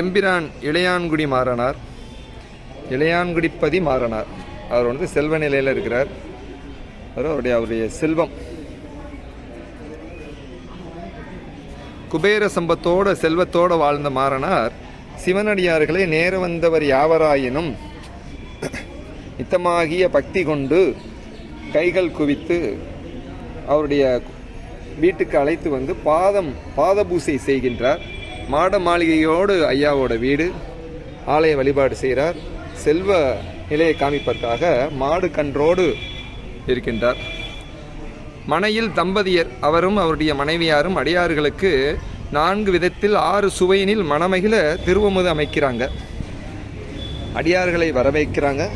எம்பிரான் இளையான்குடி மாறனார். இளையான்குடிப்பதி மாறனார். அவர் வந்து செல்வ நிலையில் இருக்கிறார். அவர் அவருடைய அவருடைய செல்வம். குபேர சம்பத்தோட செல்வத்தோடு வாழ்ந்த மாறனார். சிவனடியார்களை நேர வந்தவர் யாவராயினும் நித்தமாகிய பக்தி கொண்டு கைகள் குவித்து அவருடைய வீட்டுக்கு அழைத்து வந்து பாதம் பாதபூசை செய்கின்றார். மாட மாளிகையோடு ஐயாவோட வீடு. ஆலய வழிபாடு செய்கிறார். செல்வ நிலையை காமிப்பதற்காக மாடு கன்றோடு இருக்கின்றார். மனையில் தம்பதியர் அவரும் அவருடைய மனைவியாரும் அடியார்களுக்கு நான்கு விதத்தில் ஆறு சுவையினில் மணமகிழ திருவமுது அமைக்கிறாங்க. அடியார்களை வரவேற்கிறாங்க.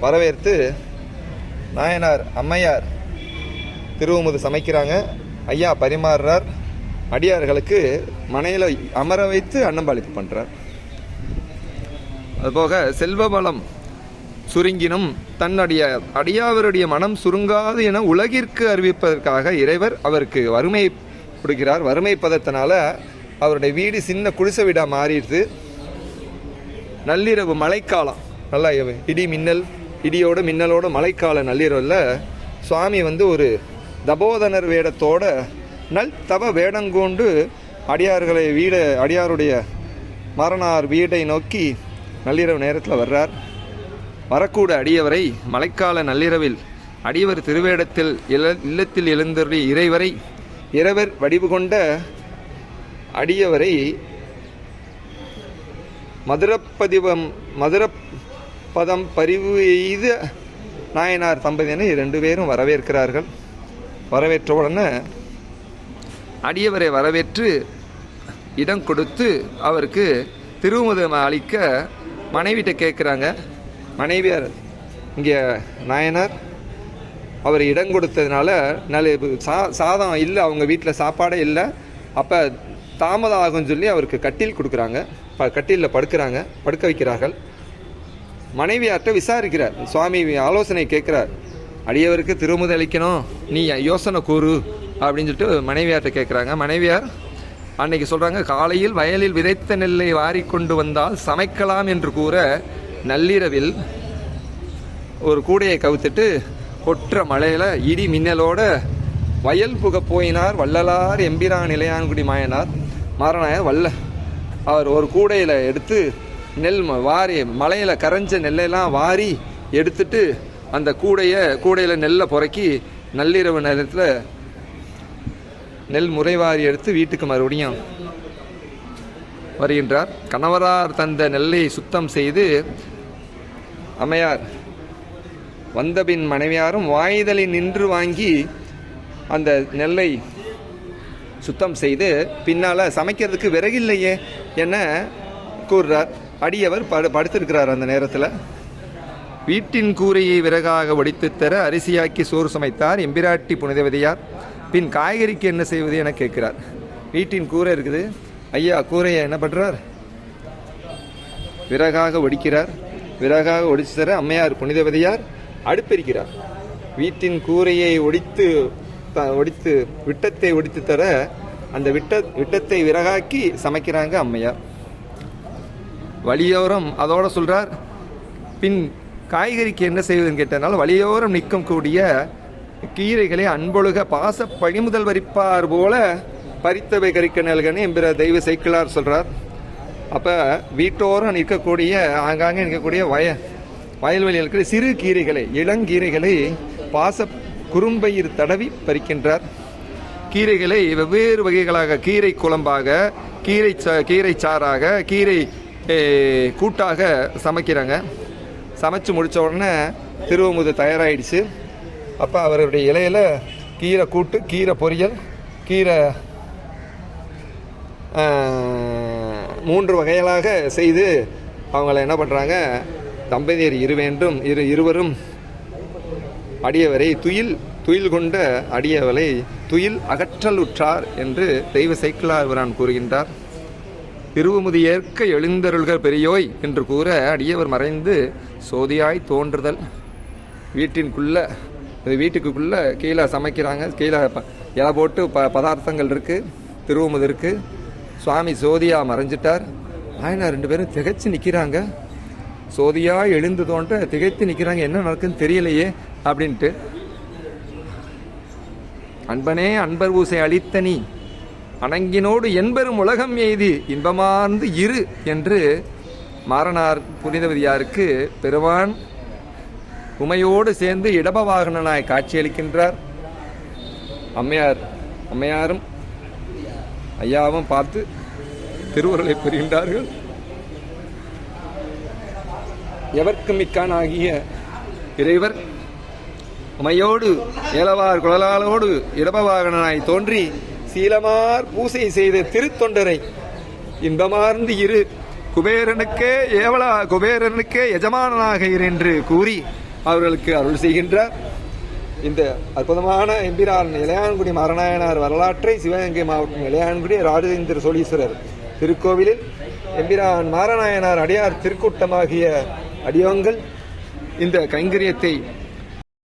வரவேற்று நாயனார் அம்மையார் திருவமுது சமைக்கிறாங்க. ஐயா பரிமாறுறார். அடியார்களுக்கு மனையில் அமர வைத்து அன்னம்பாளிப்பு பண்ணுறார் அதுபோக செல்வபலம் சுருங்கினும் தன்னுடைய அடியாவருடைய மனம் சுருங்காது என உலகிற்கு அறிவிப்பதற்காக இறைவர் அவருக்கு வறுமை கொடுக்கிறார். வறுமை பதத்தினால அவருடைய வீடு சின்ன குடிசை வீடாக மாறிடுது. நள்ளிரவு மழைக்காலம். நல்லா இடி மின்னல் இடியோட மின்னலோட மழைக்கால நள்ளிரவில் சுவாமி வந்து ஒரு தபோதனர் வேடத்தோட நல் தவ வேடங்கொண்டு அடியார்களை வீட அடியாருடைய மரணார் வீடை நோக்கி நள்ளிரவு நேரத்தில் வர்றார். வரக்கூட அடியவரை மழைக்கால நள்ளிரவில் அடியவர் திருவேடத்தில் இல இல்லத்தில் எழுந்தருடைய இறைவரை இறைவர் வடிவு கொண்ட அடியவரை மதுரப்பதிவம் மதுரப்பதம் பரிவு எய்த நாயனார் தம்பதியினை இரண்டு பேரும் வரவேற்கிறார்கள். வரவேற்ற உடனே அடியவரை வரவேற்று இடம் கொடுத்து அவருக்கு திருமுதம் அளிக்க மனைவிட்ட கேட்குறாங்க. மனைவியார் இங்கே நாயனார் அவர் இடம் கொடுத்ததுனால நல்ல சா சாதம் இல்லை அவங்க வீட்டில் சாப்பாடே இல்லை. அப்போ தாமதம் ஆகும்னு சொல்லி அவருக்கு கட்டில் கொடுக்குறாங்க. ப கட்டிலில் படுக்கிறாங்க படுக்க வைக்கிறார்கள். மனைவியார்கிட்ட விசாரிக்கிறார். சுவாமி ஆலோசனை கேட்குறார். அடியவருக்கு திருமுதம் அளிக்கணும். நீ யோசனை கூறு. அப்படின்னு சொல்லிட்டு மனைவியார்கிட்ட கேட்குறாங்க மனைவியார் அன்னைக்கு சொல்கிறாங்க காலையில் வயலில் விதைத்த நெல்லை வாரிக்கொண்டு வந்தால் சமைக்கலாம் என்று கூற நள்ளிரவில் ஒரு கூடையை கவுத்துட்டு கொற்ற மழையில் இடி மின்னலோட வயல் புக போயினார். வள்ளலார் எம்பிரான் நிலையான்குடி மாயனார் மாறனாயர் வல்ல அவர் ஒரு கூடையில் எடுத்து நெல் வாரி மலையில் கரைஞ்ச நெல்லையெல்லாம் வாரி எடுத்துட்டு அந்த கூடையை கூடையில் நெல்லை புறக்கி நள்ளிரவு நேரத்தில் நெல் முறைவாரி எடுத்து வீட்டுக்கு மறுபடியும் வருகின்றார். கணவரார் தந்த நெல்லை சுத்தம் செய்து அம்மையார் வந்தபின் மனைவியாரும் வாய்தலில் நின்று வாங்கி அந்த நெல்லை சுத்தம் செய்து பின்னால் சமைக்கிறதுக்கு விறகில்லையே என கூறுறார். அடியவர் படு படுத்திருக்கிறார் அந்த நேரத்தில். வீட்டின் கூரையை விறகாக வடித்துத் தர அரிசியாக்கி சோறு சமைத்தார் எம்பிராட்டி புனிதவதியார். பின் காய்கறிக்கு என்ன செய்வது என கேட்கிறார். வீட்டின் கூரை இருக்குது. ஐயா கூரையை என்ன பண்ணுறார் விறகாக ஒடிக்கிறார். விறகாக ஒடிச்சு தர அம்மையார் புனிதவதியார் அடுப்பெரிக்கிறார். வீட்டின் கூரையை ஒடித்து த- ஒடித்து விட்டத்தை ஒடித்து தர அந்த விட்ட விட்டத்தை விறகாக்கி சமைக்கிறாங்க அம்மையார். வழியோரம் அதோட சொல்கிறார் பின் காய்கறிக்கு என்ன செய்வதுன்னு கேட்டனால வழியோரம் நிற்கக்கூடிய கீரைகளை அன்பொழுக பாச பழிமுதல் வரிப்பார் போல பறித்தவை கறிக்க நல்கன்னு எம்பிற தெய்வ சைக்கிளார் சொல்கிறார் அப்போ வீட்டோரம் நிற்கக்கூடிய ஆங்காங்கே நிற்கக்கூடிய வய வயல்வெளியில் இருக்கிற சிறு கீரைகளை இளங்கீரைகளை பாச குறும்பயிர் தடவி பறிக்கின்றார். கீரைகளை வெவ்வேறு வகைகளாக கீரை குழம்பாக கீரை சா கீரை சாறாக கீரை கூட்டாக சமைக்கிறாங்க. சமைச்சு முடித்த உடனே திருவமுது தயாராகிடுச்சு அப்போ அவருடைய இலையில் கீரை கூட்டு கீரை பொரியல் கீரை மூன்று வகைகளாக செய்து அவங்கள என்ன பண்ணுறாங்க தம்பதியர் இருவேண்டும் இரு இருவரும் அடியவரை துயில் துயில் கொண்ட அடியவளை துயில் அகற்றலுற்றார் என்று தெய்வ சைக்கிளார்வரான் கூறுகின்றார். திருவுமுதி ஏற்க எழுந்தருள்கள் பெரியோய் என்று கூற அடியவர் மறைந்து சோதியாய் தோன்றுதல் வீட்டின்குள்ள இது வீட்டுக்குள்ளே கீழே சமைக்கிறாங்க. கீழே ப இலை போட்டு ப பதார்த்தங்கள் இருக்குது திருவுமுது இருக்குது சுவாமி சோதியாக மறைஞ்சிட்டார். நாயனார் ரெண்டு பேரும் திகைச்சு நிற்கிறாங்க சோதியாக எழுந்து தோன்ற திகைத்து நிற்கிறாங்க என்ன நடக்குன்னு தெரியலையே அப்படின்ட்டு. அன்பனே அன்பர் ஊசை அளித்தனி அணங்கினோடு என்பெரும் உலகம் எய்தி. இன்பமார்ந்து இரு என்று மாறனார் புனிதவதியாருக்கு பெருமான் உமையோடு சேர்ந்து இடப வாகனனாய் காட்சியளிக்கின்றார். அம்மையார் அம்மையாரும் ஐயாவும் பார்த்து திருவுருளை பெறுகின்றார்கள் எவர்க்கு மிக்கான் ஆகிய இறைவர் உமையோடு ஏலவார் குழலாளோடு இடபவாகனாய் தோன்றி சீலமார் பூசை செய்த திருத்தொண்டரை இன்பமார்ந்து இரு குபேரனுக்கே ஏவலா குபேரனுக்கே எஜமானனாக இரு என்று கூறி அவர்களுக்கு அருள் செய்கின்றார் இந்த அற்புதமான எம்பிரான் இளையான்குடி மரணாயனார் வரலாற்றை சிவகங்கை மாவட்டம் இளையான்குடி ராஜேந்திர சோழீஸ்வரர் திருக்கோவிலில் எம்பிரான் மாரநாயனார் அடியார் திருக்கூட்டமாகிய அடியோங்கள் இந்த கைங்கரியத்தை